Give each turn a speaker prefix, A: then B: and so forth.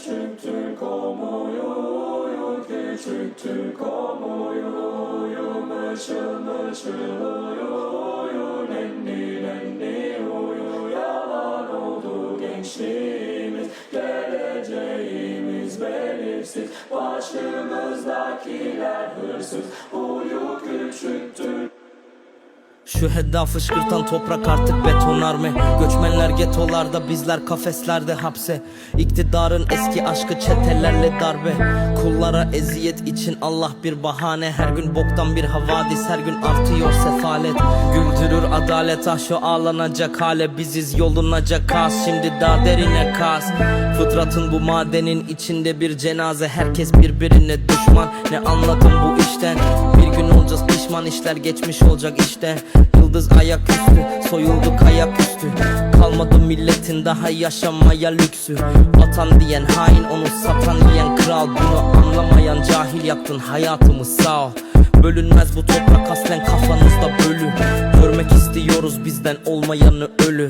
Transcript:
A: küçük Türk olmuyor Küçük Türk olmuyor Mışıl mışıl uyuyor Nenni nenni uyuyor Yalan oldu gençliğimiz Geleceğimiz belirsiz Başımızdakiler hırsız
B: Şu hedda fışkırtan toprak artık betonarme Göçmenler getolarda bizler kafeslerde hapse. İktidarın eski aşkı çetelerle darbe. Kullara eziyet için Allah bir bahane. Her gün boktan bir havadis her gün artıyor sefalet. Güldürür adalet ah şu ağlanacak hale. Biziz yolunacak kas şimdi daha derine kas. Fıtratın bu madenin içinde bir cenaze. Herkes birbirine düşman. Ne anladım bu işten? Bir gün olacağız pişman işler geçmiş olacak işte. Yıldız ayaküstü soyulduk ayaküstü Kalmadı milletin daha yaşamaya lüksü. Vatan diyen hain onu satan yiyen kral. Bunu anlamayan cahil yaptın hayatımı sağ ol. Bölünmez bu toprak aslen kafanızda bölü. Görmek istiyoruz bizden olmayanı ölü